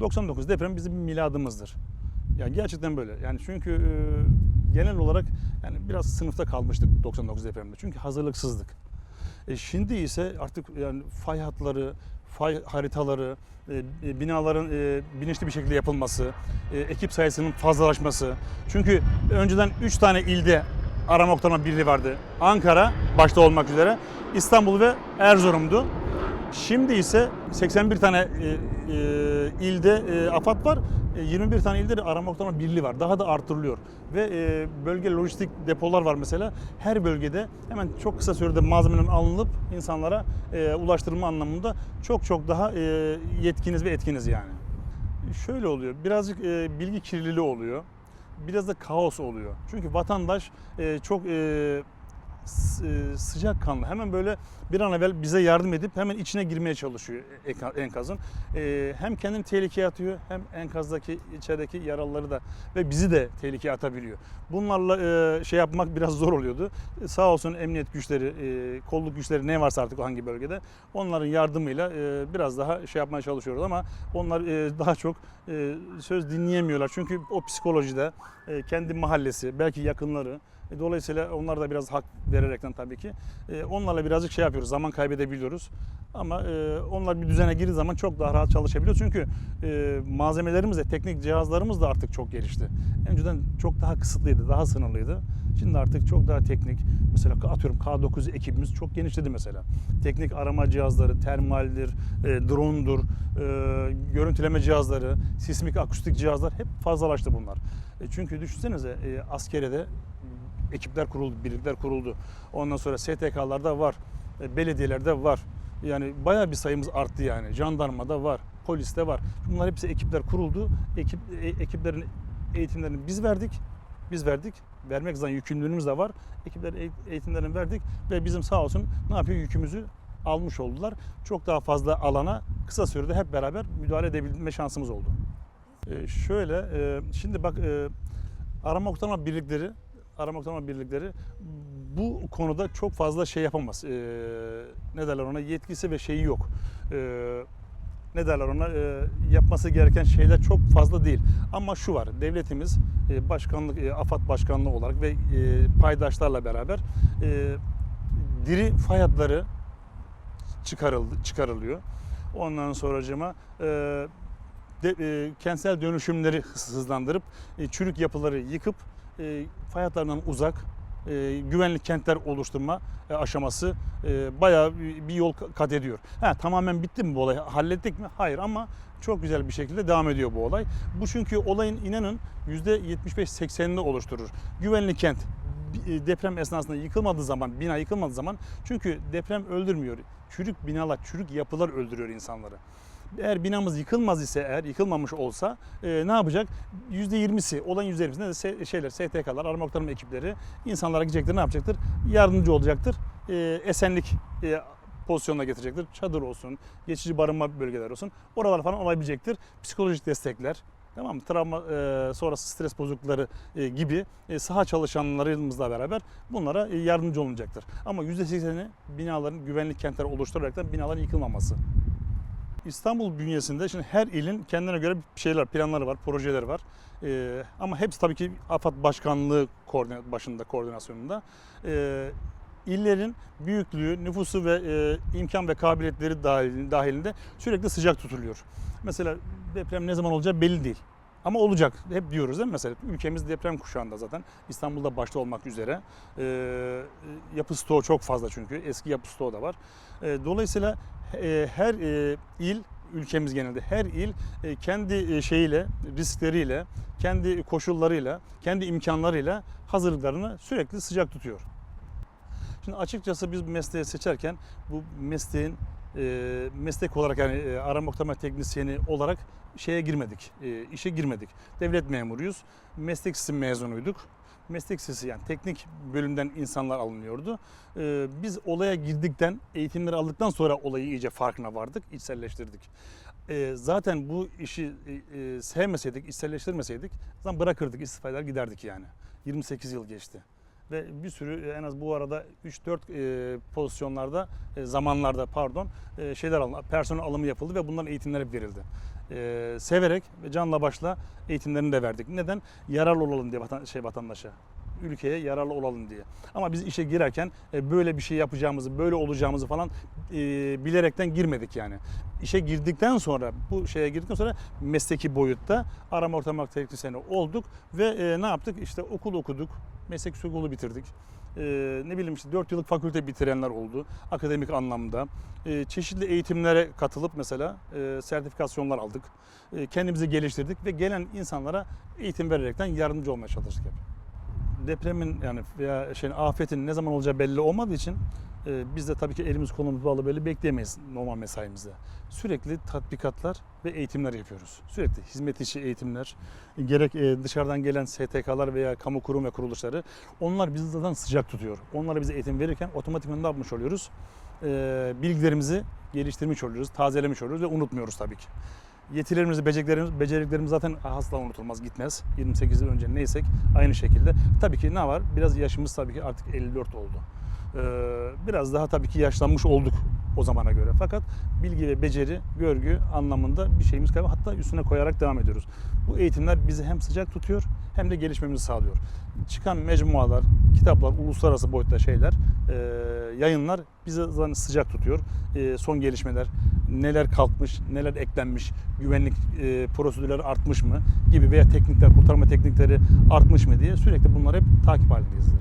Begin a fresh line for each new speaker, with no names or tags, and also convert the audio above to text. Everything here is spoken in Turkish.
99 deprem bizim miladımızdır. Ya gerçekten böyle. Yani çünkü e, genel olarak yani biraz sınıfta kalmıştık 99 depremde. Çünkü hazırlıksızdık. E, şimdi ise artık yani fay hatları, fay haritaları, e, e, binaların e, bilinçli bir şekilde yapılması, e, ekip sayısının fazlalaşması. Çünkü önceden 3 tane ilde arama kurtarma birliği vardı. Ankara başta olmak üzere İstanbul ve Erzurum'du. Şimdi ise 81 tane e, e, ilde e, AFAD var. E, 21 tane ilde de arama kurtarma birliği var. Daha da artırılıyor. Ve e, bölge lojistik depolar var mesela. Her bölgede hemen çok kısa sürede malzemenin alınıp insanlara e, ulaştırma anlamında çok çok daha e, yetkiniz ve etkiniz yani. Şöyle oluyor. Birazcık e, bilgi kirliliği oluyor. Biraz da kaos oluyor. Çünkü vatandaş e, çok e, e, sıcakkanlı. Hemen böyle bir an evvel bize yardım edip hemen içine girmeye çalışıyor enka- enkazın. E, hem kendini tehlikeye atıyor hem enkazdaki içerideki yaralıları da ve bizi de tehlikeye atabiliyor. Bunlarla e, şey yapmak biraz zor oluyordu. Sağ olsun emniyet güçleri, kolluk güçleri ne varsa artık hangi bölgede onların yardımıyla biraz daha şey yapmaya çalışıyoruz ama onlar daha çok söz dinleyemiyorlar. Çünkü o psikolojide kendi mahallesi, belki yakınları Dolayısıyla onlar da biraz hak vererekten tabii ki e, onlarla birazcık şey yapıyoruz, zaman kaybedebiliyoruz. Ama e, onlar bir düzene girdiği zaman çok daha rahat çalışabiliyor. Çünkü e, malzemelerimiz de, teknik cihazlarımız da artık çok gelişti. Önceden çok daha kısıtlıydı, daha sınırlıydı. Şimdi artık çok daha teknik. Mesela atıyorum K9 ekibimiz çok genişledi mesela. Teknik arama cihazları, termaldir, e, drone'dur, e, görüntüleme cihazları, sismik akustik cihazlar hep fazlalaştı bunlar. E, çünkü düşünsenize e, askerede ekipler kuruldu, birlikler kuruldu. Ondan sonra STK'larda var, e, belediyelerde var. Yani bayağı bir sayımız arttı yani. Jandarmada var, poliste var. Bunlar hepsi ekipler kuruldu. Ekip e, ekiplerin eğitimlerini biz verdik. Biz verdik. Vermek zaten yükümlülüğümüz de var. Ekiplerin eğ- eğitimlerini verdik ve bizim sağ olsun ne yapıyor yükümüzü almış oldular. Çok daha fazla alana kısa sürede hep beraber müdahale edebilme şansımız oldu. E, şöyle, e, şimdi bak e, arama kurtarma birlikleri, arama kurtarma birlikleri bu konuda çok fazla şey yapamaz. E, ne derler ona yetkisi ve şeyi yok. E, ne derler ona e, yapması gereken şeyler çok fazla değil. Ama şu var, devletimiz e, başkanlık, e, AFAD başkanlığı olarak ve e, paydaşlarla beraber e, diri fay hatları çıkarıldı, çıkarılıyor. Ondan sonracıma e, de, e, kentsel dönüşümleri hız- hızlandırıp e, çürük yapıları yıkıp e, fay hatlarından uzak e, güvenli kentler oluşturma e, aşaması e, bayağı bir yol ka- kat ediyor. Ha, tamamen bitti mi bu olay? Hallettik mi? Hayır ama çok güzel bir şekilde devam ediyor bu olay. Bu çünkü olayın inanın %75-80'ini oluşturur. Güvenli kent e, deprem esnasında yıkılmadığı zaman, bina yıkılmadığı zaman çünkü deprem öldürmüyor. Çürük binalar, çürük yapılar öldürüyor insanları. Eğer binamız yıkılmaz ise eğer yıkılmamış olsa e, ne yapacak? %20'si, olan %20'si ne de se- şeyler, STK'lar, arama kurtarma ekipleri insanlara gidecektir, ne yapacaktır? Yardımcı olacaktır. E, esenlik e, pozisyonuna getirecektir. Çadır olsun, geçici barınma bölgeleri olsun. Oralar falan olabilecektir. Psikolojik destekler, Tamam mı? Travma e, sonrası stres bozuklukları e, gibi e, saha çalışanlarımızla beraber bunlara e, yardımcı olunacaktır. Ama %80'i binaların güvenlik kentleri oluşturarak binaların yıkılmaması. İstanbul bünyesinde şimdi her ilin kendine göre bir şeyler, planları var, projeleri var. Ee, ama hepsi tabii ki AFAD Başkanlığı koordine- başında, koordinasyonunda. Ee, illerin büyüklüğü, nüfusu ve e, imkan ve kabiliyetleri dahil- dahilinde sürekli sıcak tutuluyor. Mesela deprem ne zaman olacağı belli değil. Ama olacak. Hep diyoruz değil mi? Mesela ülkemiz deprem kuşağında zaten. İstanbul'da başta olmak üzere. Ee, yapı stoğu çok fazla çünkü. Eski yapı stoğu da var. Ee, dolayısıyla e, her e, il ülkemiz genelde her il e, kendi e, şeyiyle, riskleriyle, kendi koşullarıyla, kendi imkanlarıyla hazırlıklarını sürekli sıcak tutuyor. Şimdi açıkçası biz bu mesleği seçerken bu mesleğin e, meslek olarak yani e, arama kurtarma teknisyeni olarak şeye girmedik, e, işe girmedik. Devlet memuruyuz, meslek lisesi mezunuyduk. Meslek lisesi yani teknik bölümden insanlar alınıyordu. E, biz olaya girdikten, eğitimleri aldıktan sonra olayı iyice farkına vardık, içselleştirdik. E, zaten bu işi e, sevmeseydik, içselleştirmeseydik zaten bırakırdık, istifa eder giderdik yani. 28 yıl geçti. Ve bir sürü e, en az bu arada 3-4 e, pozisyonlarda e, zamanlarda pardon şeyler alındı. Personel alımı yapıldı ve bunların eğitimleri hep verildi. Severek ve canla başla eğitimlerini de verdik. Neden? Yararlı olalım diye vatan, şey vatandaşa ülkeye yararlı olalım diye. Ama biz işe girerken e, böyle bir şey yapacağımızı, böyle olacağımızı falan e, bilerekten girmedik yani. İşe girdikten sonra, bu şeye girdikten sonra mesleki boyutta arama ortama teknisyeni olduk ve e, ne yaptık? İşte okul okuduk, meslek okulu bitirdik. E, ne bileyim işte 4 yıllık fakülte bitirenler oldu akademik anlamda. E, çeşitli eğitimlere katılıp mesela e, sertifikasyonlar aldık. E, kendimizi geliştirdik ve gelen insanlara eğitim vererekten yardımcı olmaya çalıştık hep depremin yani veya şeyin afetin ne zaman olacağı belli olmadığı için e, biz de tabii ki elimiz kolumuz bağlı böyle bekleyemeyiz normal mesaimizde. Sürekli tatbikatlar ve eğitimler yapıyoruz. Sürekli hizmet içi eğitimler, gerek e, dışarıdan gelen STK'lar veya kamu kurum ve kuruluşları onlar bizi zaten sıcak tutuyor. Onlara bize eğitim verirken otomatikman ne yapmış oluyoruz? E, bilgilerimizi geliştirmiş oluyoruz, tazelemiş oluyoruz ve unutmuyoruz tabii ki. Yetilerimiz, becerilerimiz, beceriklerimiz zaten asla unutulmaz, gitmez. 28 yıl önce neysek aynı şekilde. Tabii ki ne var? Biraz yaşımız tabii ki artık 54 oldu. Ee, biraz daha tabii ki yaşlanmış olduk o zamana göre. Fakat bilgi ve beceri, görgü anlamında bir şeyimiz kalmadı. Hatta üstüne koyarak devam ediyoruz. Bu eğitimler bizi hem sıcak tutuyor hem de gelişmemizi sağlıyor. Çıkan mecmualar, kitaplar, uluslararası boyutta şeyler, e, yayınlar bizi sıcak tutuyor. E, son gelişmeler, neler kalkmış, neler eklenmiş, güvenlik e, prosedürleri artmış mı gibi veya teknikler, kurtarma teknikleri artmış mı diye sürekli bunları hep takip halindeyiz.